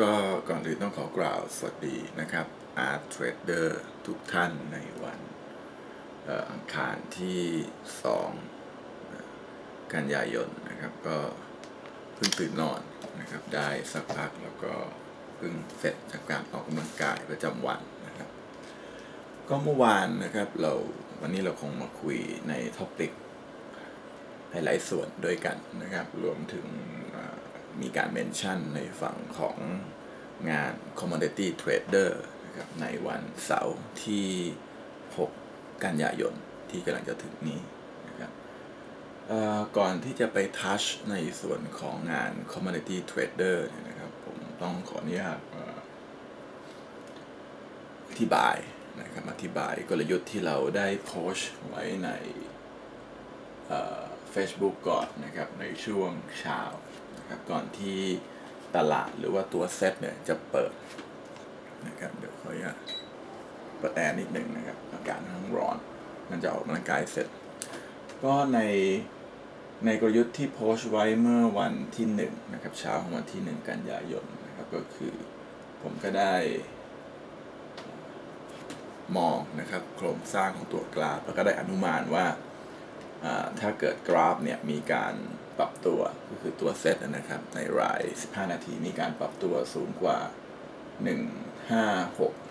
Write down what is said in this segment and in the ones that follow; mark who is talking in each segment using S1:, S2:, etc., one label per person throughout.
S1: ก็ก่อนอื่นต้องขอกล่าวสวัสดีนะครับอาร์ตเทรดเดอร์ทุกท่านในวันอังคารที่ 2 กันยายนนะครับ ก็เพิ่งตื่นนอนนะครับ ได้สักพักแล้วก็เพิ่งเสร็จจากการออกกำลังกายประจำวันนะครับ ก็เมื่อวานนะครับเราวันนี้เราคงมาคุยในท็อปิกหลายส่วนด้วยกันนะครับ รวมถึง มีการเมนชั่นในฝั่งของงาน Commodity Trader นะครับในวันเสาร์ที่ 6 กันยายนที่กำลังจะถึงนี้นะครับก่อนที่จะไปทัชในส่วนของงาน Commodity Trader นะครับผมต้องขออนุญาตอธิบายนะครับอธิบายกลยุทธ์ที่เราได้โพสต์ไว้ใน Facebook ก่อนนะครับในช่วงเช้า นะครับก่อนที่ตลาดหรือว่าตัวเซตเนี่ยจะเปิดนะครับเดี๋ยวขออนุญาตเปิดแอร์นิดหนึ่งนะครับ อากาศทั้งร้อน มันจะออกกำลังกายเสร็จ ก็ในในกลยุทธ์ที่โพสต์ไว้เมื่อวันที่1นนะครับเช้าของวันที่ 1 กันยายนนะครับก็คือผมก็ได้มองนะครับโครงสร้างของตัวกราฟ แล้วก็ได้อนุมานว่าถ้าเกิดกราฟเนี่ยมีการ ปรับตัวก็คือตัวเซตนะครับ ในราย 15 นาทีมีการปรับตัวสูงกว่า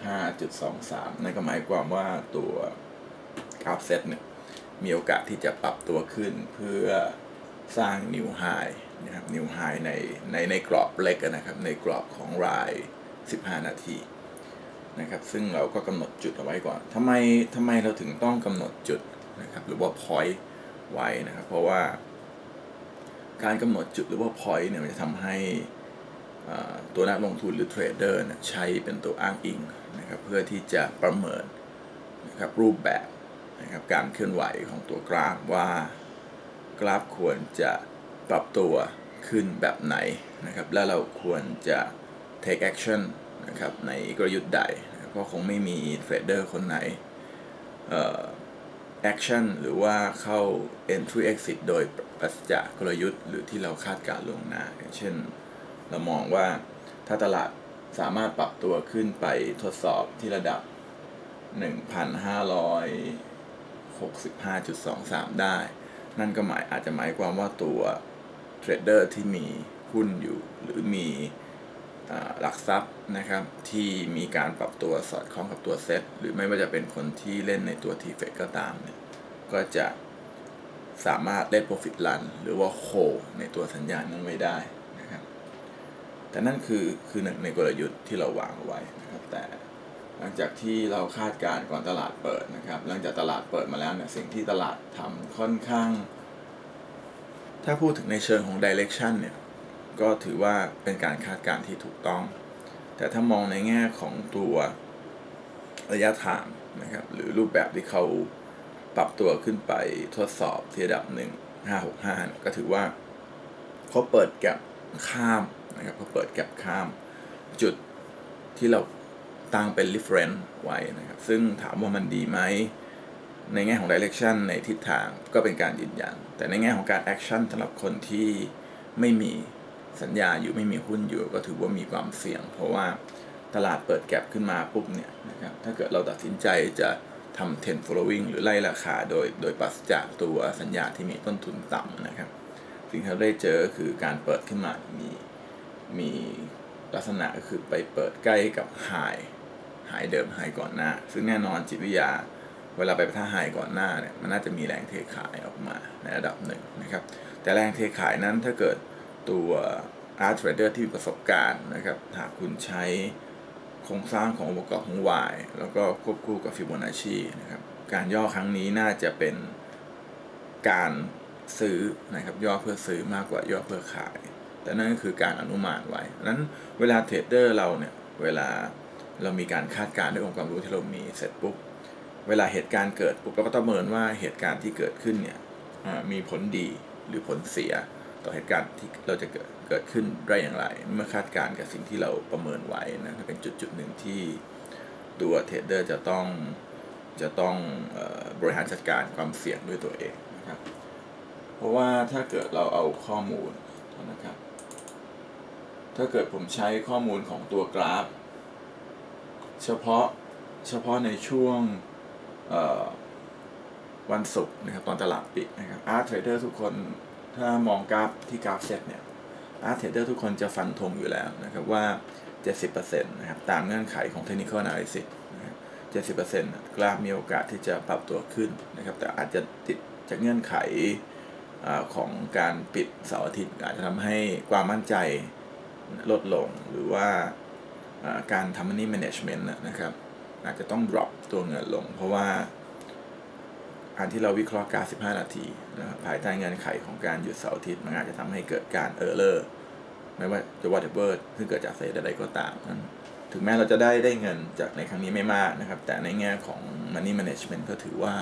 S1: 1565.23 นั่นก็หมายความว่าตัวกราฟเซตเนี่ยมีโอกาสที่จะปรับตัวขึ้นเพื่อสร้างนิวไฮนะครับนิวไฮในในในกรอบเล็กนะครับ ในกรอบของราย 15 นาทีนะครับ ซึ่งเราก็กำหนดจุดเอาไว้ก่อนทำไมทำไมเราถึงต้องกำหนดจุดนะครับ หรือว่า point ไว้นะครับ เพราะว่า การกำหนดจุดหรือว่า point เนี่ยมันจะทำให้ตัวนักลงทุนหรือเทรดเดอร์ใช้เป็นตัวอ้างอิงนะครับเพื่อที่จะประเมินนะครับรูปแบบนะครับการเคลื่อนไหวของตัวกราฟว่ากราฟควรจะปรับตัวขึ้นแบบไหนนะครับและเราควรจะ take action นะครับในกลยุทธ์ใดเพราะคงไม่มีเทรดเดอร์คนไหน action หรือว่าเข้า entry exit โดย ปราศจากกลยุทธ์ หรือที่เราคาดการลงหน้าอย่างเช่น เรามองว่าถ้าตลาดสามารถปรับตัวขึ้นไปทดสอบที่ระดับ 1,565.23 ได้ นั่นก็หมายอาจจะหมายความว่าตัวเทรดเดอร์ที่มีหุ้นอยู่ หรือมีหลักทรัพย์นะครับที่มีการปรับตัวสอดคล้องกับตัวเซตหรือไม่ว่าจะเป็นคนที่เล่นในตัวทีเฟกก็ตามเนี่ยก็จะ สามารถเล่น profit run หรือว่าโฮในตัวสัญญาณนั้นไว้ได้นะครับ แต่นั่นคือคือหนึ่งในกลยุทธ์ที่เราวางไว้นะครับ แต่หลังจากที่เราคาดการก่อนตลาดเปิดนะครับ หลังจากตลาดเปิดมาแล้วเนี่ยสิ่งที่ตลาดทำค่อนข้าง ถ้าพูดถึงในเชิงของ direction เนี่ยก็ถือว่าเป็นการคาดการณ์ที่ถูกต้อง แต่ถ้ามองในแง่ของตัวระยะทางนะครับ หรือรูปแบบที่เขา ปรับตัวขึ้นไปทดสอบที่ระดับ1 5 6 5ก็ถือว่าเขาเปิดแกลบข้ามนะครับเขาเปิดแกลบข้าม จุดที่เราตั้งเป็น reference ไว้นะครับ ซึ่งถามว่ามันดีไหม ในแง่ของ direction ในทิศทางก็เป็นการยืนยัน แต่ในแง่ของการ action สำหรับคนที่ไม่มีสัญญาอยู่ไม่มีหุ้นอยู่ ก็ถือว่ามีความเสี่ยง เพราะว่าตลาดเปิดแก็บขึ้นมาปุ๊บเนี่ยนะครับถ้าเกิดเราตัดสินใจจะ ทำ 10 following หรือไล่ราคาโดยโดยปราศจากตัวสัญญาที่มีต้นทุนต่ำนะครับ สิ่งที่เราได้เจอคือการเปิดขึ้นมา มีมีลักษณะก็คือไปเปิดใกล้กับไฮไฮเดิมไฮก่อนหน้า ซึ่งแน่นอนจิตวิทยา เวลาไปประท่าไฮก่อนหน้าเนี่ยมันน่าจะมีแรงเทขายออกมาในระดับหนึ่งนะครับ แต่แรงเทขายนั้นถ้าเกิดตัว Art Trader ที่มีประสบการณ์นะครับ หากคุณใช้ โครงสร้างขององค์ประกอบของ Y แล้วก็ควบคู่กับฟิโบนัชชีนะครับการย่อครั้งนี้น่าจะเป็นการซื้อนะครับย่อเพื่อซื้อมากกว่าย่อเพื่อขาย แต่นั่นก็คือการอนุมานไว้นั้นเวลาเทรดเดอร์เราเนี่ยเวลาเรามีการคาดการณ์ด้วยองค์ความรู้ที่เรามีเสร็จปุ๊บเวลาเหตุการณ์เกิดปุ๊บเราก็ต้องเมินว่าเหตุการณ์ที่เกิดขึ้นเนี่ยมีผลดีหรือผลเสีย ต่อเหตุการณ์ที่เราจะเกิดเกิดขึ้นได้อย่างไร เมื่อคาดการณ์กับสิ่งที่เราประเมินไว้นะเป็นจุดจุดหนึ่งที่ตัวเทรดเดอร์จะต้องจะต้องบริหารจัดการความเสี่ยงด้วยตัวเองนะครับเพราะว่าถ้าเกิดเราเอาข้อมูลนะครับ ถ้าเกิดผมใช้ข้อมูลของตัวกราฟ เฉพาะเฉพาะในช่วงวันศุกร์นะครับตอนตลาดปิดนะครับอาร์ตเทรดเดอร์ทุกคน ถ้ามองกราฟที่กราฟเซตเนี่ยอาร์ตเทรดเดอร์ทุกคนจะฟันธงอยู่แล้วนะครับว่า 70%นะครับตามเงื่อนไขของ Technical Analysis นะครับ70%กราฟมีโอกาสที่จะปรับตัวขึ้นนะครับแต่อาจจะติดจากเงื่อนไขอของการปิดเสาร์อาทิตย์อาจจะทำให้ความมั่นใจลดลงหรือว่าการทำ money management นะครับอาจจะต้อง drop ตัวเงินลง เพราะว่า อันที่เราวิเคราะห์การ 15 นาทีนะครับภายใต้เงื่อนไขของการหยุดเสาร์อาทิตย์มันอาจจะทำให้เกิดการ error ไม่ว่าจะ whatever ซึ่งเกิดจากเศษใดก็ตามนั้นถึงแม้เราจะได้ได้เงินจากในครั้งนี้ไม่มากนะครับ แต่ในแง่ของ money management ก็ถือว่า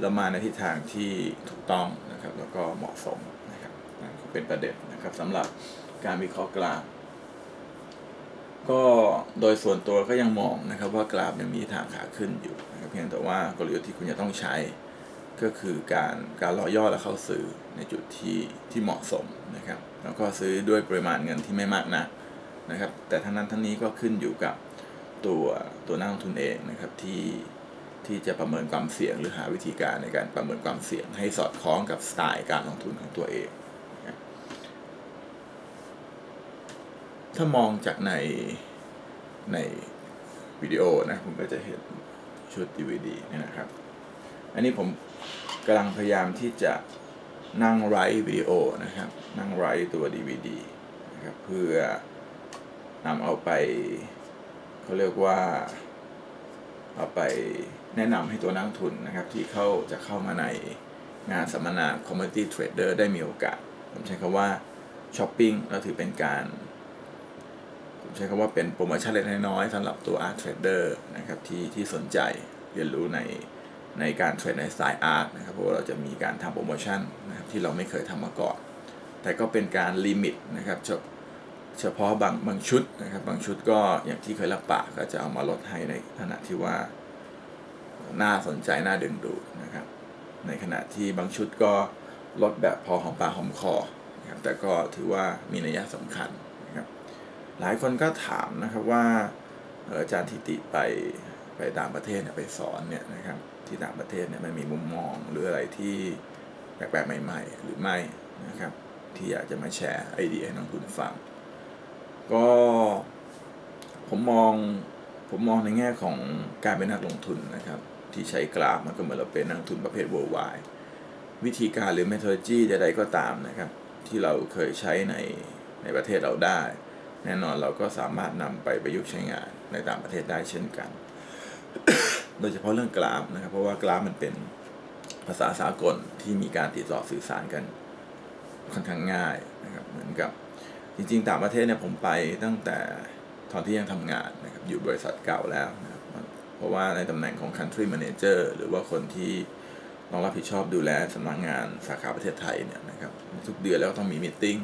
S1: เรามาในทิศทางที่ถูกต้องนะครับ แล้วก็เหมาะสมนะครับนั่นเป็นประเด็นนะครับสำหรับการวิเคราะห์กราฟ โดยส่วนตัวก็ยังมองนะครับว่ากราฟยังมีทางขาขึ้นอยู่นะครับเพียงแต่ว่ากลยุทธ์ที่คุณจะต้องใช้ ก็คือการการรอย่อและเข้าซื้อในจุดที่ที่เหมาะสมนะครับ แล้วก็ซื้อด้วยปริมาณเงินที่ไม่มากนักนะครับ แต่ทั้งนั้นทั้งนี้ก็ขึ้นอยู่กับตัวตัวนักลงทุนเองนะครับที่ที่จะประเมินความเสี่ยงหรือหาวิธีการในการประเมินความเสี่ยง ให้สอดคล้องกับสไตล์การลงทุนของตัวเอง ถ้ามองจากใน ในวิดีโอนะผมก็จะเห็นชุด DVD นี่นะครับ อันนี้ผมกำลังพยายามที่จะนั่งไรวิดีโอนะครับ นั่งไรตัว DVD นะครับเพื่อนำเอาไปเขาเรียกว่าเอาไปแนะนำให้ตัวนักทุนนะครับ ที่เข้าจะเข้ามาในงานสัมมนา Commodity Trader ได้มีโอกาส ผมใช้คำว่าช้อปปิ้งแล้วถือเป็นการ ใช้คำว่าเป็นโปรโมชั่นเล็กน้อยสำหรับตัว Art Trader นะครับที่ที่สนใจเรียนรู้ในในการเทรดในสายอาร์ตนะครับเพราะเราจะมีการทำโปรโมชั่นนะครับที่เราไม่เคยทำมาก่อน แต่ก็เป็นการลิมิตนะครับเฉเฉพาะบางบางชุดนะครับบางชุดก็อย่างที่เคยรับปากก็จะเอามาลดให้ในขณะที่ว่าน่าสนใจน่าดึงดูดนะครับ ในขณะที่บางชุดก็ลดแบบพอหอมปากหอมคอนะครับแต่ก็ถือว่ามีนัยสำคัญ หลายคนก็ถามนะครับว่าอาจารย์ทิติไปไปต่างประเทศเนี่ยไปสอนเนี่ยนะครับที่ต่างประเทศเนี่ยมันมีมุมมองหรืออะไรที่แปลกๆใหม่ ๆ หรือไม่นะครับที่อยากจะมาแชร์ไอเดียให้น้องคุณฟัง ก็ผมมองผมมองในแง่ของการเป็นนักลงทุนนะครับ ที่ใช้กราฟมันก็เหมือนเราเป็นนักทุนประเภท worldwide วิธีการหรือ methodology ใดๆก็ตามนะครับ ที่เราเคยใช้ในในประเทศเราได้ แน่นอนเราก็สามารถนำไปประยุกต์ใช้งานในต่างประเทศได้เช่นกัน โดยเฉพาะเรื่องกราฟนะครับ เพราะว่ากราฟมันเป็นภาษาสากลที่มีการติดต่อสื่อสารกันค่อนข้างง่ายนะครับ เหมือนกับจริงๆ ต่างประเทศเนี่ยผมไปตั้งแต่ตอนที่ยังทำงานนะครับอยู่บริษัทเก่าแล้วนะครับเพราะว่าในตำแหน่งของ country manager หรือว่าคนที่ต้องรับผิดชอบดูแลสำนักงงานสาขาประเทศไทยเนี่ยนะครับทุกเดือนแล้วต้องมีมิ팅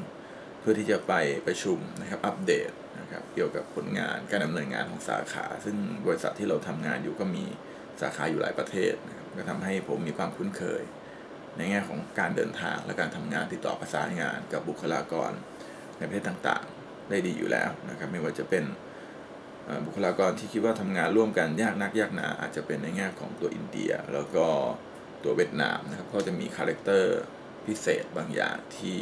S1: เพื่อที่จะไปประชุมนะครับอัปเดตนะครับเกี่ยวกับผลงานการดำเนินงานของสาขา ซึ่งบริษัทที่เราทำงานอยู่ก็มีสาขาอยู่หลายประเทศนะครับก็ทำให้ผมมีความคุ้นเคย ในแง่ของการเดินทางและการทำงานติดต่อประสานงานกับบุคลากรในประเทศต่างๆ ได้ดีอยู่แล้วนะครับไม่ว่าจะเป็นบุคลากรที่คิดว่าทำงานร่วมกันยากนักยากหนาอาจจะเป็นในแง่ของตัวอินเดีย แล้วก็ตัวเวียดนามนะครับก็จะมีคาแรคเตอร์พิเศษบางอย่างที่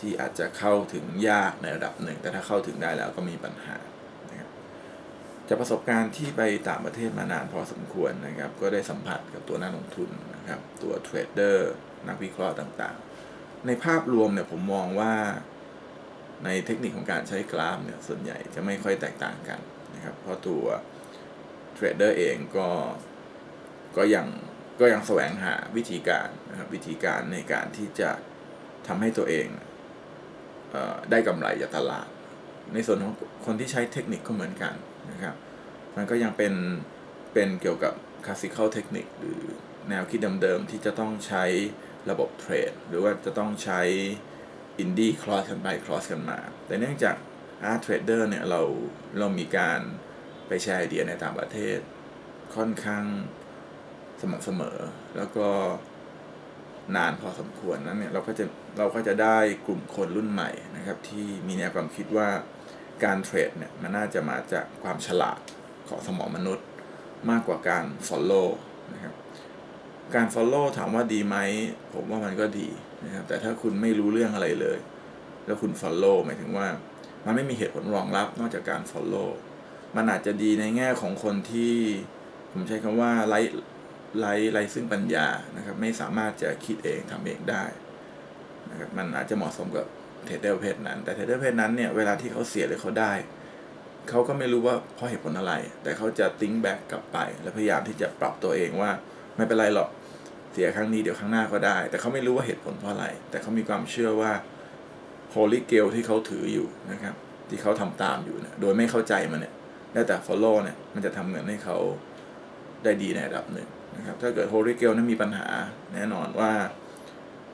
S1: ที่อาจจะเข้าถึงยากในระดับหนึ่ง แต่ถ้าเข้าถึงได้แล้วก็มีปัญหานะครับจากประสบการณ์ที่ไปต่างประเทศมานานพอสมควรนะครับ ก็ได้สัมผัสกับตัวนักลงทุนนะครับ ตัวเทรดเดอร์นักวิเคราะห์ต่างๆ ในภาพรวมเนี่ยผมมองว่าในเทคนิคของการใช้กราฟเนี่ยส่วนใหญ่จะไม่ค่อยแตกต่างกันนะครับ เพราะตัวเทรดเดอร์เองก็ก็ยังก็ยังแสวงหาวิธีการนะครับวิธีการในการที่จะทำให้ตัวเอง ได้กำไรจากตลาด ในส่วนของคนที่ใช้เทคนิคก็เหมือนกันนะครับมันก็ยังเป็นเป็นเกี่ยวกับคลาสสิคอลเทคนิคหรือแนวคิดเดิมๆที่จะต้องใช้ระบบเทรด หรือว่าจะต้องใช้อินดี้คลอสกันไปคลอสกันมา แต่เนื่องจากอาร์ตเทรดเดอร์เนี่ยเราเรามีการไปแชร์ไอเดียในต่างประเทศ ค่อนข้างสม่ำเสมอ แล้วก็ นานพอสมควรนั้นเนี่ยเราก็จะเราก็จะได้กลุ่มคนรุ่นใหม่นะครับ ที่มีแนวความคิดว่าการเทรดเนี่ยมันน่าจะมาจากความฉลาดของสมองมนุษย์ มากกว่าการ follow นะครับการ follow ถามว่าดีไหมผมว่ามันก็ดีนะครับแต่ถ้าคุณไม่รู้เรื่องอะไรเลย แล้วคุณ follow หมายถึงว่า มันไม่มีเหตุผลรองรับนอกจากการ follow มันอาจจะดีในแง่ของคนที่ ผมใช้คำว่าไร้ ไร้ไร้ซึ่งปัญญานะครับไม่สามารถจะคิดเองทำเองได้นะครับมันอาจจะเหมาะสมกับเทรดเดอร์เพศนั้น แต่เทรดเดอร์เพศนั้นเนี่ยเวลาที่เขาเสียหรือเขาได้ เขาก็ไม่รู้ว่าเพราะเหตุผลอะไร แต่เขาจะติ้งแบ็กกลับไป แล้วพยายามที่จะปรับตัวเองว่าไม่เป็นไรหรอกเสียครั้งนี้เดี๋ยวครั้งหน้าก็ได้ แต่เขาไม่รู้ว่าเหตุผลเพราะอะไร แต่เขามีความเชื่อว่าโฮลิเกลที่เขาถืออยู่นะครับที่เขาทำตามอยู่เนี่ยโดยไม่เข้าใจมันเนี่ยได้แต่ follow เนี่ยมันจะทำเงินให้เขาได้ดีในระดับหนึ่ง นะครับถ้าเกิดโฮลิเกลนั้นมีปัญหาแน่นอนว่า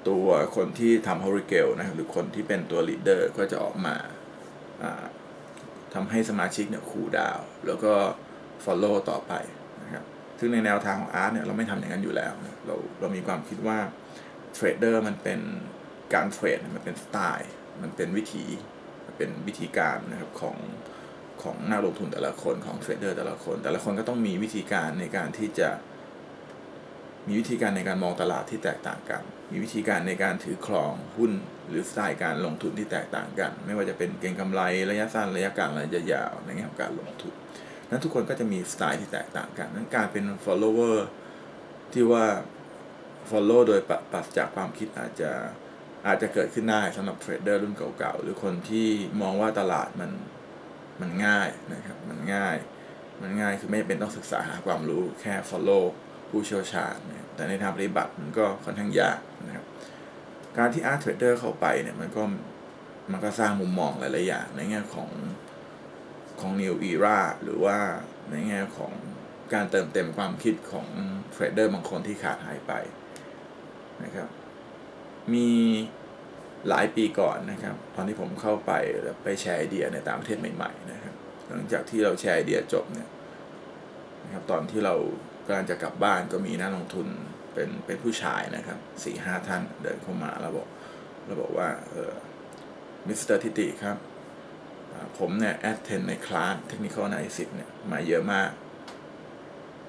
S1: ตัวคนที่ทำโฮลิเกลนะครับหรือคนที่เป็นตัวลีดเดอร์ก็จะออกมาทำให้สมาชิกเนี่ยคูลดาวแล้วก็ follow ต่อไปนะครับซึ่งในแนวทางของอาร์ตเนี่ยเราไม่ทำอย่างนั้นอยู่แล้วนะเราเรามีความคิดว่าเทรดเดอร์มันเป็นการเทรดมันเป็นสไตล์มันเป็นวิธีเป็นวิธีการนะครับของของนักลงทุนแต่ละคนของเทรดเดอร์แต่ละคน แต่ละคนก็ต้องมีวิธีการในการที่จะ มีวิธีการในการมองตลาดที่แตกต่างกัน มีวิธีการในการถือครองหุ้น หรือสไตล์การลงทุนที่แตกต่างกัน ไม่ว่าจะเป็นเก็งกำไรระยะสั้นระยะกลางระยะยาวในแง่ของการลงทุน นั้นทุกคนก็จะมีสไตล์ที่แตกต่างกัน นั้นการเป็น follower ที่ว่า follow โดยปราศจากความคิดอาจจะอาจจะเกิดขึ้นได้สำหรับเทรดเดอร์รุ่นเก่าๆ หรือคนที่มองว่าตลาดมันมันง่ายนะครับ มันง่าย มันง่ายคือไม่เป็นต้องศึกษาหาความรู้แค่ follow ผู้เชี่ยวชาญนะแต่ในทางปฏิบัติมันก็ค่อนข้างยากนะครับ การที่ art trader เดอร์เข้าไปเนี่ยมันก็มันก็สร้างมุมมองหลาย ๆ อย่าง ในแง่ของของ new era หรือว่าในแง่ของการเติมเต็มความคิดของเทรดเดอร์บางคนที่ขาดหายไปนะครับ มีหลายปีก่อนนะครับ ตอนที่ผมเข้าไปไปแชร์ไอเดียในต่างประเทศใหม่ ๆ นะครับ หลังจากที่เราแชร์ไอเดียจบเนี่ยนะครับตอนที่เรา กำลังจะกลับบ้านก็มีนักลงทุนเป็นเป็นผู้ชายนะครับสี่ห้าท่านเดินเข้ามาแล้วบอกเราบอกว่าเออมิสเตอร์ทิติครับ ผมเนี่ยแอดเทนในคลาสเทคนิคอลไนซิเนี่ยมาเยอะมาก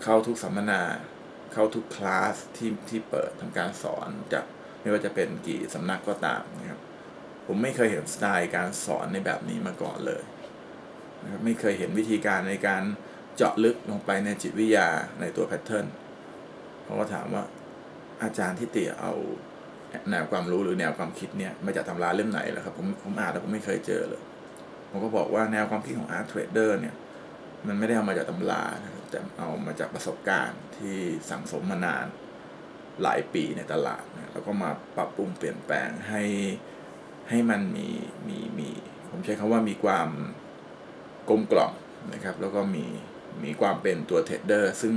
S1: เข้าทุกสัมมนา เข้าทุกคลาสที่ที่เปิดทำการสอนจากไม่ว่าจะเป็นกี่สำนักก็ตามนะครับ ผมไม่เคยเห็นสไตล์การสอนในแบบนี้มาก่อนเลยนะครับไม่เคยเห็นวิธีการในการ เจาะลึกลงไปในจิตวิทยาในตัวแพทเทิร์นเพราะว่าถามว่าอาจารย์ที่เตี่ยเอาแนวความรู้หรือแนวความคิดเนี่ยมาจากตำราเล่มไหนล่ะครับผมผมอ่านแล้วผมไม่เคยเจอเลยผมก็บอกว่าแนวความคิดของอาร์ตเทรดเดอร์เนี่ย มันไม่ได้เอามาจากตำรานะครับแต่เอามาจากประสบการณ์ที่สั่งสมมานานหลายปีในตลาดนะแล้วก็มาปรับปรุงเปลี่ยนแปลงให้ให้มันมีมีมี ผมใช้คำว่ามีความกลมกล่อมนะครับ แล้วก็มี มีความเป็นตัวเทรดเดอร์ซึ่ง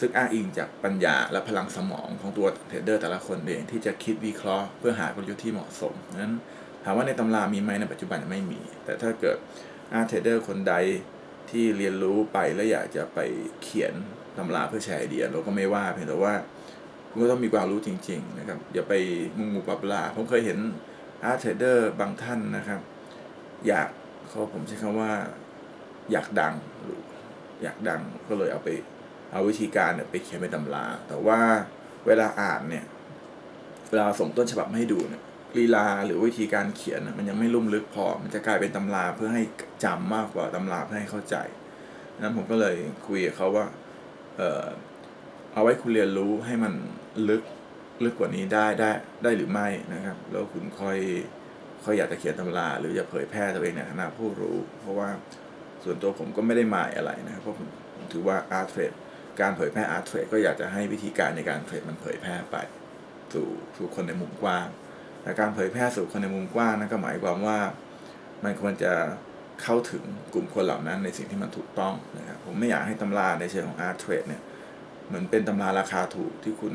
S1: ซึ่งอ้างอิงจากปัญญาและพลังสมองของตัวเทรดเดอร์แต่ละคนเองที่จะคิดวิเคราะห์เพื่อหากลยุทธ์ที่เหมาะสมนั้นถามว่าในตำรามีไหมในปัจจุบันไม่มี แต่ถ้าเกิดอาเทรดเดอร์คนใดที่เรียนรู้ไปแล้วอยากจะไปเขียนตำราเพื่อแชร์ไอเดียเราก็ไม่ว่าเพียงแต่ว่าคุณก็ต้องมีความรู้จริง ๆ นะครับ อย่าไปมุงมูปรับลาผมเคยเห็นอาร์เทรดเดอร์บางท่านนะครับ อยากเขาผมใช้คำว่าอยากดังหรื อยากดังก็เลยเอาไปเอาวิธีการเนี่ยไปเขียนเป็นตำราแต่ว่าเวลาอ่านเนี่ยเวลาส่งต้นฉบับให้ดูเนี่ยลีลาหรือวิธีการเขียนมันยังไม่ลุ่มลึกพอ มันจะกลายเป็นตำราเพื่อให้จำมากกว่าตำราเพื่อให้เข้าใจนั้นผมก็เลยคุยกับเขาว่าเออเอาไว้คุณเรียนรู้ให้มันลึกลึกกว่านี้ได้ได้ได้หรือไม่นะครับ แล้วคุณค่อยค่อยอยากจะเขียนตำรา หรือจะเผยแพร่ตัวเองในฐานะผู้รู้ เพราะว่า ส่วนตัวผมก็ไม่ได้หมายอะไรนะครับเพราะผมถือว่าอาร์เทรดการเผยแพร่อาร์เทรดก็อยากจะให้วิธีการในการเทรดมันเผยแพร่ไปสู่สู่คนในมุมกว้างแต่การเผยแพร่สู่คนในมุมกว้างนั่นก็หมายความว่า มันควรจะเข้าถึงกลุ่มคนเหล่านั้นในสิ่งที่มันถูกต้องนะครับผมไม่อยากให้ตำราในเชิงของอาร์เทรดเนี่ยเหมือนเป็นตำราราคาถูกที่คุณ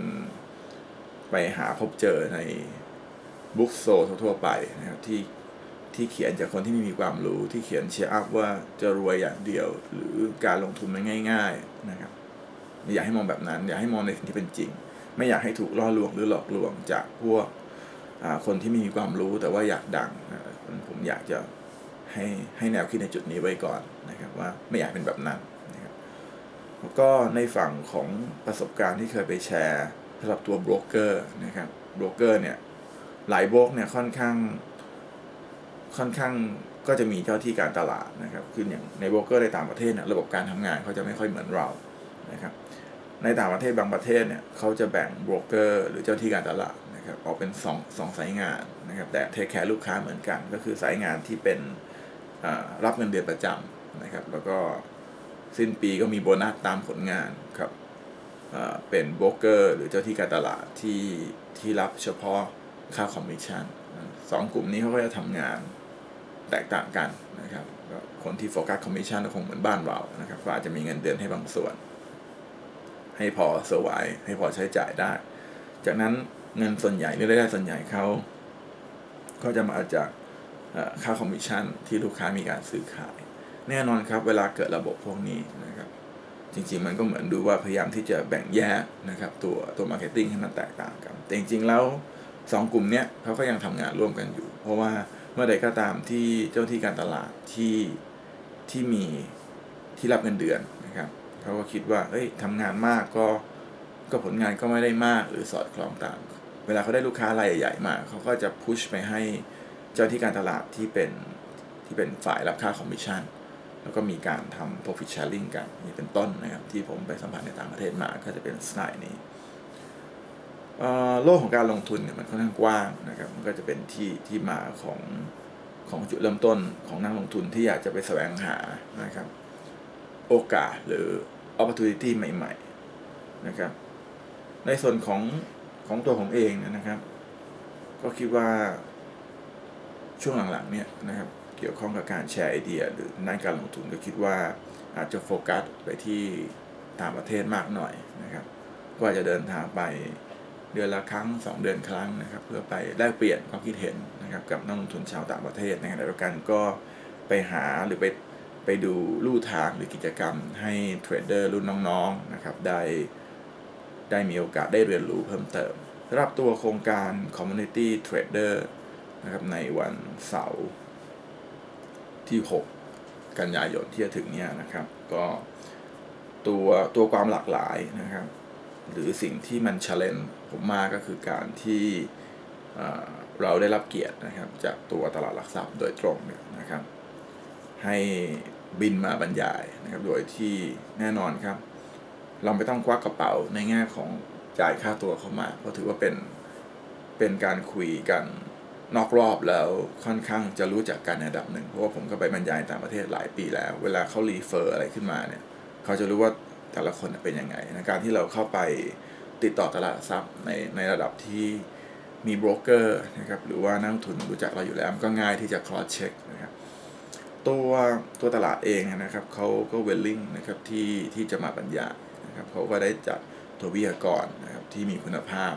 S1: ไปหาพบเจอในบุ๊กโซทั่วไปนะครับที่ ที่เขียนจากคนที่ไม่มีความรู้ที่เขียนเชียร์อัพว่าจะรวยอย่างเดียว หรือการลงทุนมันง่าย ๆนะครับ อยากให้มองแบบนั้น อยากให้มองในสิ่งที่เป็นจริง ไม่อยากให้ถูกล่อลวงหรือหลอกลวงจากพวกคนที่มีความรู้แต่ว่าอยากดังผมอยากจะให้ให้แนวคิดในจุดนี้ไว้ก่อนนะครับ ว่าไม่อยากเป็นแบบนั้นนะครับแล้วก็ในฝั่งของประสบการณ์ที่เคยไปแชร์สำหรับตัวโบรกเกอร์นะครับโบรกเกอร์เนี่ยหลายโบรกเนี่ยค่อนข้าง ค่อนข้างก็จะมีเจ้าที่การตลาดนะครับคืออย่างในโบรกเกอร์ในต่างประเทศเนี่ยระบบการทำงานเขาจะไม่ค่อยเหมือนเรานะครับในต่างประเทศบางประเทศเนี่ยเขาจะแบ่งโบรกเกอร์หรือเจ้าที่การตลาดนะครับออกเป็น2งสองสายงานนะครับแต่เทคแคร์ลูกค้าเหมือนกัน ก็คือสายงานที่เป็นรับเงินเดือนประจำนะครับแล้วก็สิ้นปีก็มีโบนัสตามผลงานครับเป็นโบรกเกอร์หรือเจ้าที่การตลาดที่ที่รับเฉพาะค่าคอมมิชชั่นสองกลุ่มนี้เขาก็จะทำงาน แตกต่างกันนะครับคนที่โฟกัสคอมมิชชั่นก็คงเหมือนบ้านเรานะครับก็อาจจะมีเงินเดือนให้บางส่วน ให้พอเซอร์ไวให้พอใช้จ่ายได้ จากนั้นเงินส่วนใหญ่หรือรายได้ส่วนใหญ่เขาก็จะมาจากค่าคอมมิชชั่นที่ลูกค้ามีการซื้อขาย แน่นอนครับเวลาเกิดระบบพวกนี้นะครับ จริงๆมันก็เหมือนดูว่าพยายามที่จะแบ่งแยกนะครับตัวตัวมาร์เก็ตติ้งให้มันแตกต่างกัน แต่จริงๆแล้วสองกลุ่มเนี้ยเขาก็ยังทำงานร่วมกันอยู่ เพราะว่า เมื่อใดก็ตามที่เจ้าที่การตลาดที่ที่มีที่รับเงินเดือนนะครับเขาก็คิดว่าเฮ้ยทำงานมากก็ก็ผลงานก็ไม่ได้มากหรือสอดคล้องตาม เวลาเขาได้ลูกค้ารายใหญ่ๆมาเขาก็จะพุชไปให้เจ้าที่การตลาดที่เป็นที่เป็นฝ่ายรับค่าคอมมิชชั่นแล้วก็มีการทำ profit sharing กันนี่เป็นต้นนะครับ ที่ผมไปสัมผัสในต่างประเทศมาก็จะเป็นสไตล์นี้ โลกของการลงทุนเนี่ยมันค่อนข้างกว้างนะครับมันก็จะเป็นที่ที่มาของของจุดเริ่มต้นของนักลงทุนที่อยากจะไปแสวงหานะครับ โอกาสหรือ opportunity ใหม่ ๆนะครับ ในส่วนของของตัวผมเองนะครับ ก็คิดว่าช่วงหลังๆเนี่ยนะครับ เกี่ยวข้องกับการแชร์ไอเดีย หรือนักการลงทุนก็คิดว่าอาจจะโฟกัสไปที่ต่างประเทศมากหน่อยนะครับ ก็อาจจะเดินทางไป เดือนละครั้ง 2 เดือนครั้งนะครับ เพื่อไปแลกเปลี่ยนความคิดเห็นนะครับกับนักลงทุนชาวต่างประเทศในขณะเดียวกันก็ไปหาหรือไปไปดูลู่ทางหรือกิจกรรมให้เทรดเดอร์รุ่นน้องๆนะครับได้ได้มีโอกาสได้เรียนรู้เพิ่มเติมสำหรับตัวโครงการ Community Trader นะครับในวันเสาร์ที่ 6 กันยายนที่จะถึงเนี้ยนะครับ ก็ตัวตัวความหลากหลายนะครับ หรือสิ่งที่มันช l เลน ผมมากก็คือการที่เราได้รับเกียรตินะครับจากตัวตลาดหลักทรัพย์โดยตรงเนี่ยนะครับ ให้บินมาบรรยายนะครับโดยที่แน่นอนครับ เราไม่ต้องควักกระเป๋าในแง่ของจ่ายค่าตัวเข้ามา เพราะถือว่าเป็นเป็นการคุยกันนอกรอบแล้วค่อนข้างจะรู้จักกันในระดับหนึ่ง เพราะว่าผมก็ไปบรรยายต่างประเทศหลายปีแล้ว เวลาเขารีเฟอร์อะไรขึ้นมาเนี่ย เขาจะรู้ว่าแต่ละคนเป็นยังไงในการที่เราเข้าไป ติดต่อตลาดทรัพย์ในในระดับที่มีโบรกเกอร์นะครับหรือว่านักทุนรู้จักเราอยู่แล้วก็ง่ายที่จะ cross check นะครับตัวตัวตลาดเองนะครับเขาก็เวลลิงนะครับที่ที่จะมาบรรยายนะครับเขาก็ได้จัดตัววิทยากรนะครับที่มีคุณภาพ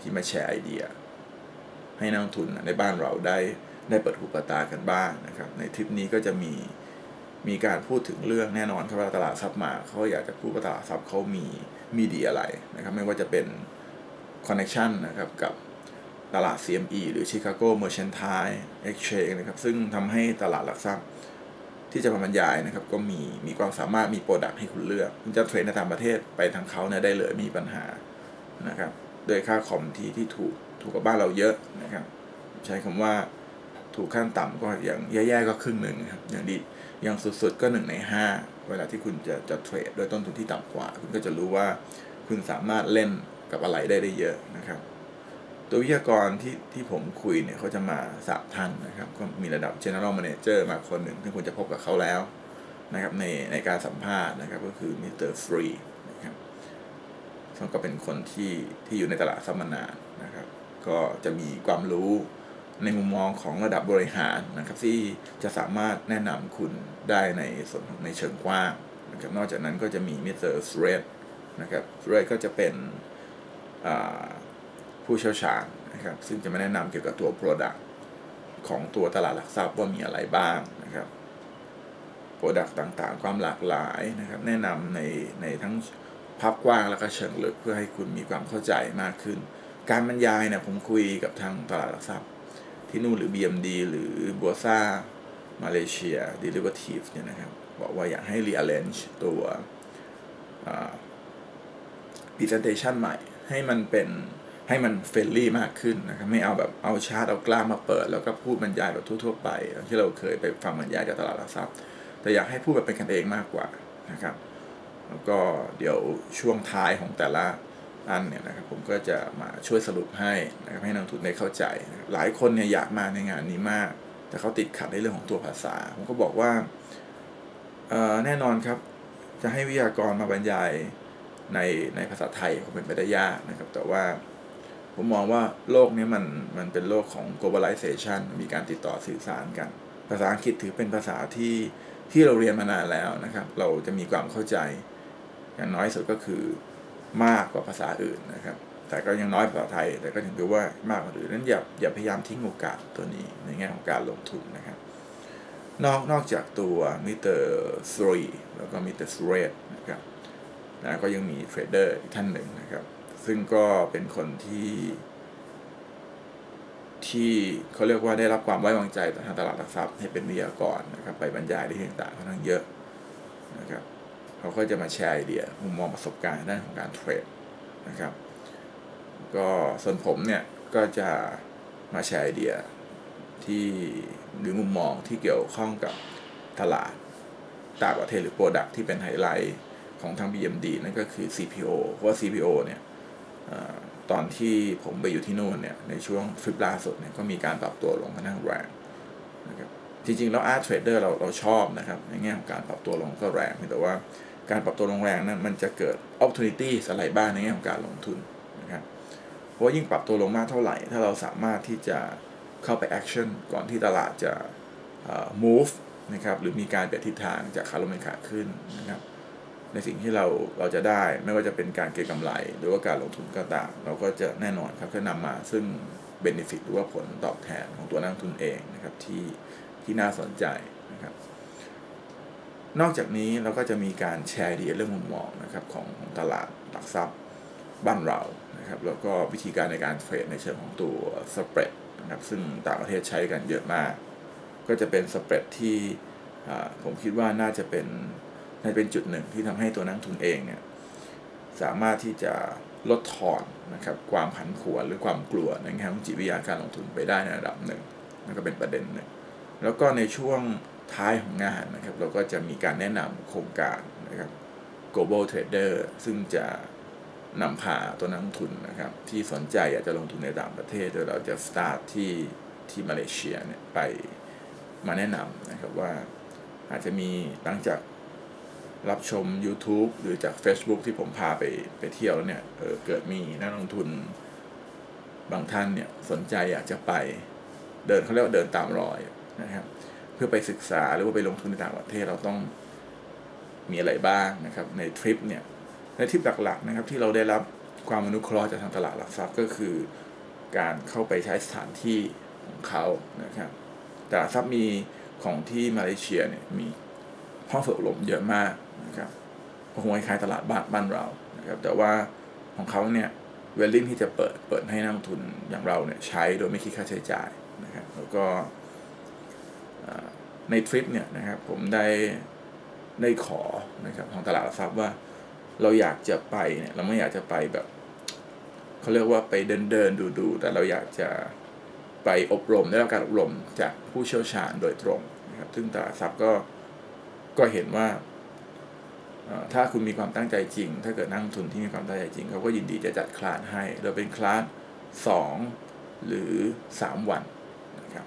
S1: ที่มาแชร์ไอเดีย ให้นักทุนในบ้านเราได้ได้เปิดหูเปิดตากันบ้างนะครับในทริปนี้ก็จะมีมีการพูดถึงเรื่องแน่นอนครับว่าตลาดทรัพย์มาเขาอยากจะพูดว่าตลาดทรัพย์เขามี มีดีอะไรนะครับไม่ว่าจะเป็นคอนเน c t ชันนะครับกับตลาด CME หรือ Chicago Mercantile Exchange นะครับซึ่งทำให้ตลาดหลักทรัพย์ที่จะมาบรรยายนะครับก็มีมีความสามารถมีโปรดักต์ให้คุณเลือก คุณจะเทรดในต่างประเทศไปทางเขาเนี่ยได้เลยมีปัญหานะครับโดยค่าคอมที่ที่ถูกถูกกับบ้านเราเยอะนะครับ ใช้คำว่า ถูกขั้นต่ำก็อย่างแย่ๆก็ครึ่งหนึ่งครับอย่างดีอย่างสุดๆก็หนึ่งในห้าเวลาที่คุณจะจะเทรดโดยต้นทุนที่ต่ำกว่า คุณก็จะรู้ว่าคุณสามารถเล่นกับอะไรได้ได้เยอะนะครับ ตัววิทยากรที่ที่ผมคุยเนี่ยเขาจะมาสามท่านนะครับก็มีระดับ general manager มาคนหนึ่งที่คุณจะพบกับเขาแล้วนะครับในในการสัมภาษณ์นะครับก็คือมิสเตอร์ฟรีนะครับซึ่งก็เป็นคนที่ที่อยู่ในตลาดซัมมานานะครับ ก็จะมีความรู้ ในมุมมองของระดับบริหารนะครับ ที่จะสามารถแนะนำคุณได้ในส่วนในเชิงกว้างนะครับนอกจากนั้นก็จะมีมิสเตอร์สเรดนะครับสเรดก็จะเป็นผู้เชี่ยวชาญนะครับซึ่งจะมาแนะนำเกี่ยวกับตัว Product ของตัวตลาดหลักทรัพย์ว่ามีอะไรบ้างนะครับ Product ต่างๆ ความหลากหลายนะครับแนะนำในในทั้งภาพกว้างแล้วก็เชิงลึกเพื่อให้คุณมีความเข้าใจมากขึ้น การบรรยายเนี่ยผมคุยกับทางตลาดหลักทรัพย์ ที่นู่นหรือ BMD หรือบัวซ่ามาเลเซีย Derivative เนี่ยนะครับ บอกว่าอยากให้ rearrange ตัว presentation ใหม่ ให้มันเป็นให้มันเฟรนลี่มากขึ้นนะครับ ไม่เอาแบบเอาชาร์ตเอากล้ามาเปิด แล้วก็พูดบรรยายแบบทั่วๆไป ที่เราเคยไปฟังบรรยายจากตลาดหลักทรัพย์ แต่อยากให้พูดแบบเป็นกันเองมากกว่านะครับ แล้วก็เดี๋ยวช่วงท้ายของแต่ละ อันเนี่ยนะครับผมก็จะมาช่วยสรุปให้นะครับให้นักทุนได้เข้าใจ หลายคนเนี่ยอยากมาในงานนี้มาก แต่เขาติดขัดในเรื่องของตัวภาษา ผมก็บอกว่าแน่นอนครับจะให้วิทยากรมาบรรยายในในภาษาไทยคงเป็นไปได้ยากนะครับ แต่ว่าผมมองว่าโลกนี้มันมันเป็นโลกของ globalization มีการติดต่อสื่อสารกัน ภาษาอังกฤษถือเป็นภาษาที่ที่เราเรียนมานานแล้วนะครับ เราจะมีความเข้าใจอย่างน้อยสุดก็คือ มากกว่าภาษาอื่นนะครับ แต่ก็ยังน้อยภาษาไทย แต่ก็ถึงถือว่ามากกว่าอื่นนั้นอย่าอย่าพยายามทิ้งโอกาสตัวนี้ในแง่ของการลงทุนนะครับ นอกนอกจากตัวมิเตอร์สรีแล้วก็มิเตอร์สเรดนะครับนะก็ยังมีเทรดเดอร์อีกท่านหนึ่งนะครับ ซึ่งก็เป็นคนที่ที่เขาเรียกว่าได้รับความไว้วางใจทางตลาดหลักทรัพย์ให้เป็นวิทยากรนะครับ ไปบรรยายที่ต่างๆค่อนข้างเยอะนะครับ เขาก็จะมาแชร์ไอเดียมุมมองประสบการณ์ด้านของการเทรดนะครับ ก็ส่วนผมเนี่ยก็จะมาแชร์ไอเดียที่หรือมุมมองที่เกี่ยวข้องกับตลาดต่างประเทศหรือโปรดักที่เป็นไฮไลท์ของทาง BMD นั่นก็คือ CPO เพราะว่า CPO เนี่ยตอนที่ผมไปอยู่ที่นู่นเนี่ยในช่วงฟลิปล่าสุดเนี่ยก็มีการปรับตัวลงค่อนข้างแรงนะครับจริงๆ แล้วอาร์ตเทรดเดอร์เราเราชอบนะครับ ในแง่ของการปรับตัวลงก็แรงแต่ว่า การปรับตัวลงแรงนั้นมันจะเกิด opportunity อะไรบ้างในแง่ของการลงทุนนะครับเพราะยิ่งปรับตัวลงมากเท่าไหร่ ถ้าเราสามารถที่จะเข้าไป action ก่อนที่ตลาดจะ move นะครับหรือมีการเปลี่ยนทิศทางจากขาลงเป็นขาขึ้นนะครับในสิ่งที่เราเราจะได้ไม่ว่าจะเป็นการเก็งกำไร หรือว่าการลงทุนก็ตามเราก็จะแน่นอนครับก็นำมาซึ่งเบนฟิตหรือว่าผลตอบแทนของตัวนักทุนเองนะครับที่ที่น่าสนใจ นอกจากนี้เราก็จะมีการแชร์ดีเรื่องมุมมองนะครับของตลาดหลักทรัพย์บ้านเรานะครับแล้วก็วิธีการในการเทรดในเชิงของตัวสเปรดนะครับซึ่งต่างประเทศใช้กันเยอะมาก ก็จะเป็นสเปรดที่ผมคิดว่าน่าจะเป็นน่าจะเป็นจุดหนึ่งที่ทำให้ตัวนักทุนเองเนี่ยสามารถที่จะลดทอนนะครับความผันผวนหรือความกลัวในแง่ของจิตวิทยาการลงทุนไปได้ในระดับหนึ่งนั่นก็เป็นประเด็นหนึ่งแล้วก็ในช่วง ท้ายของงานนะครับ เราก็จะมีการแนะนำโครงการนะครับ global trader ซึ่งจะนำพาตัวนักลงทุนนะครับ ที่สนใจอยากจะลงทุนในต่างประเทศโดยเราจะ start ที่ที่มาเลเซียเนี่ยไปมาแนะนำนะครับว่าอาจจะมีหลังจากรับชม YouTube หรือจาก Facebook ที่ผมพาไปไปเที่ยวเนี่ยเออเกิดมีนักลงทุนบางท่านเนี่ยสนใจอยากจะไปเดินเขาเรียกว่าเดินตามรอยนะครับ พื่อไปศึกษาหรือว่าไปลงทุนในต่างประเทศเราต้องมีอะไรบ้างนะครับ ในทริปเนี่ยในทริปหลักๆนะครับ ที่เราได้รับความอนุเคราะห์จากทางตลาดหลักทรัพย์ก็คือ การเข้าไปใช้สถานที่ของเขานะครับตลาดทรัพย์มีของที่มาเลเซียเนี่ยมีห้องฝึกอบรมเยอะมากนะครับคงคล้ายตลาดบ้านบ้านเรานะครับแต่ว่าของเขาเนี่ยเวลลิ่งที่จะเปิดเปิดให้นักลงทุนอย่างเราเนี่ยใช้โดยไม่คิดค่าใช้จ่ายนะครับแล้วก็ ในทริปเนี่ยนะครับผมได้ได้ขอนะครับของตลาดหลักทรัพย์ว่าเราอยากจะไปเนี่ยเราไม่อยากจะไปแบบเขาเรียกว่าไปเดินเดินดูดูแต่เราอยากจะไปอบรมได้รับการอบรมจากผู้เชี่ยวชาญโดยตรงนะครับซึ่งตลาดทรัพย์ก็ก็เห็นว่าถ้าคุณมีความตั้งใจจริง ถ้าเกิดนักลงทุนที่มีความตั้งใจจริงเขาก็ยินดีจะจัดคลาสให้โดยเป็นคลาสสองหรือสามวันนะครับ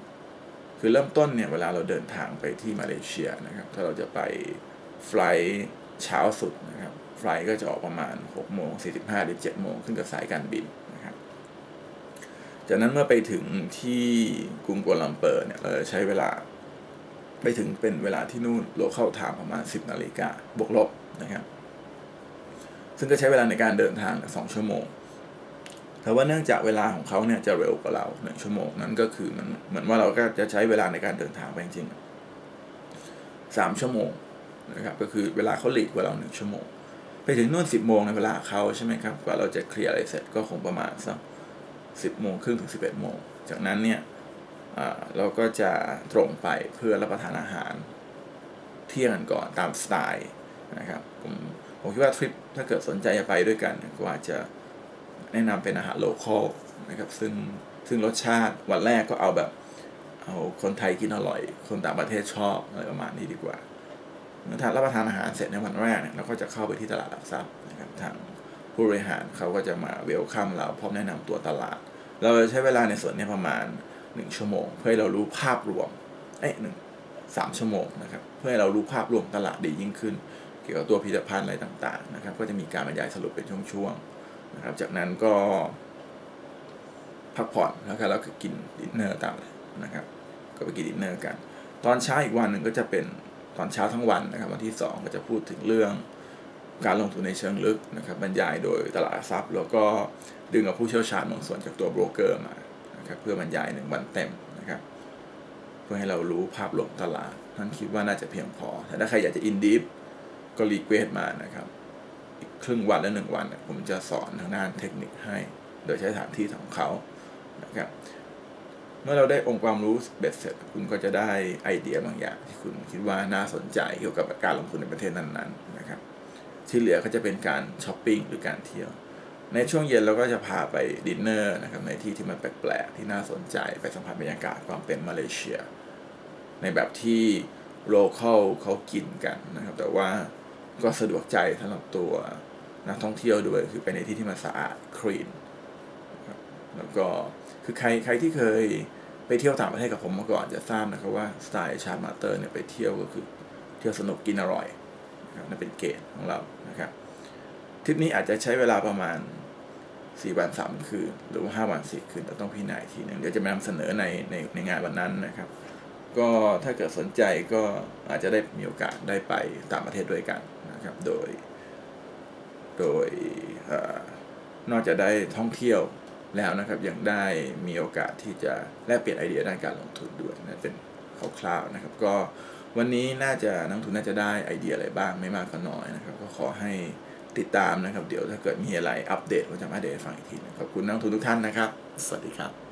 S1: คือเริ่มต้นเนี่ยเวลาเราเดินทางไปที่มาเลเซียนะครับ ถ้าเราจะไปไฟล์เช้าสุดนะครับไฟล์ก็จะออกประมาณ6โมง45หรือ7โมงขึ้นกับสายการบินนะครับ จากนั้นเมื่อไปถึงที่กรุงกัวลัมเปอร์เนี่ยเราจะใช้เวลาไปถึงเป็นเวลาที่นู่นโลเข้าทางประมาณ 10นาฬิกาบวกลบนะครับ ซึ่งก็ใช้เวลาในการเดินทางสองชั่วโมง แต่ว่าเนื่องจากเวลาของเขาเนี่ยจะเร็วกว่าเราหนึ่งชั่วโมงนั้นก็คือมันเหมือนว่าเราก็จะใช้เวลาในการเดินทางไปจริงๆสามชั่วโมงนะครับก็คือเวลาเขาหลีกกว่าเราหนึ่งชั่วโมง ไปถึงนู่นสิบโมงในเวลาเขาใช่ไหมครับกว่าเราจะเคลียร์อะไรเสร็จก็คงประมาณสักสิบโมงครึ่งถึงสิบเอ็ดโมงจากนั้นเนี่ยเราก็จะตรงไปเพื่อรับประทานอาหารเที่ยงกันก่อนตามสไตล์นะครับผมผมคิดว่าทริปถ้าเกิดสนใจจะไปด้วยกันก็อาจจะ แนะนำเป็นอาหารโลคอลนะครับซึ่งซึ่งรสชาติวันแรกก็เอาแบบเอาคนไทยกินอร่อย คนต่างประเทศชอบอะไรประมาณนี้ดีกว่าเมื่อทานรับประทานอาหารเสร็จในวันแรกเนี่ยเราก็จะเข้าไปที่ตลาดหลักทรัพย์นะครับทางผู้บริหารเขาก็จะมาเวลคัมเราพร้อมแนะนำตัวตลาด เราจะใช้เวลาในส่วนนี้ประมาณ 1 ชั่วโมง เพื่อให้เรารู้ภาพรวมเอ้หนึ่งสามชั่วโมงนะครับเพื่อให้เรารู้ภาพรวมตลาดดียิ่งขึ้น เกี่ยวกับตัวผลิตภัณฑ์อะไรต่างๆนะครับก็จะมีการบรรยายสรุปเป็นช่วงๆ นะครับ จากนั้นก็พักผ่อนแล้วก็แล้วก็กินดินเนอร์ตามนะครับ ก็ไปกินดินเนอร์กัน ตอนเช้าอีกวันหนึ่งก็จะเป็นตอนเช้าทั้งวันนะครับ วันที่ 2 ก็จะพูดถึงเรื่องการลงทุนในเชิงลึกนะครับ บรรยายโดยตลาดทรัพย์ แล้วก็ดึงกับผู้เชี่ยวชาญบางส่วนจากตัวโบรกเกอร์มานะครับเพื่อบรรยายหนึ่งวันเต็มนะครับ เพื่อให้เรารู้ภาพรวมตลาดท่านคิดว่าน่าจะเพียงพอ แต่ถ้าใครอยากจะอินดิฟก็รีเควสมานะครับ ครึ่งวันและหนึ่งวัน ผมจะสอนทางด้านเทคนิคให้ โดยใช้สถานที่ของเขานะครับ เมื่อเราได้องค์ความรู้เบ็ดเสร็จ คุณก็จะได้ไอเดียบางอย่าง ที่คุณคิดว่าน่าสนใจเกี่ยวกับการลงทุนในประเทศนั้นๆนะครับ ที่เหลือก็จะเป็นการช้อปปิ้งหรือการเที่ยว ในช่วงเย็นเราก็จะพาไปดินเนอร์นะครับในที่ที่มันแปลกๆที่น่าสนใจไปสัมผัสบรรยากาศความเป็นมาเลเซีย ในแบบที่โลเคอลเขากินกันนะครับ แต่ว่า ก็สะดวกใจสำหรับตัวนักท่องเที่ยวด้วย คือไปในที่ที่มันสะอาดคลีนแล้วก็คือใครใครที่เคยไปเที่ยวต่างประเทศกับผมมาก่อนจะทราบนะครับว่าสไตล์ชาร์มาเตอร์เนี่ยไปเที่ยวก็คือเที่ยวสนุกกินอร่อยนะนั่นเป็นเกณฑ์ของเรานะครับทริปนี้อาจจะใช้เวลาประมาณ 4 วัน 3 คืน หรือว่า5วัน 4 คืนแต่ต้องพิจารณาทีหนึ่งเดี๋ยวจะมานำเสนอในในในงานวันนั้นนะครับ ก็ถ้าเกิดสนใจก็อาจจะได้มีโอกาสได้ไปต่างประเทศด้วยกัน นะครับโดย โดยนอกจากได้ท่องเที่ยวแล้วนะครับยังได้มีโอกาสที่จะแลกเปลี่ยนไอเดียด้านการลงทุนด้วยนะเป็นคร่าวๆนะครับก็วันนี้น่าจะนักทุนน่าจะได้ไอเดียอะไรบ้างไม่มากก็น้อยนะครับ ก็ขอให้ติดตามนะครับ เดี๋ยวถ้าเกิดมีอะไรอัปเดตก็จะมาเดตฟังอีกทีนะขอบคุณนักทุนทุกท่านนะครับ สวัสดีครับ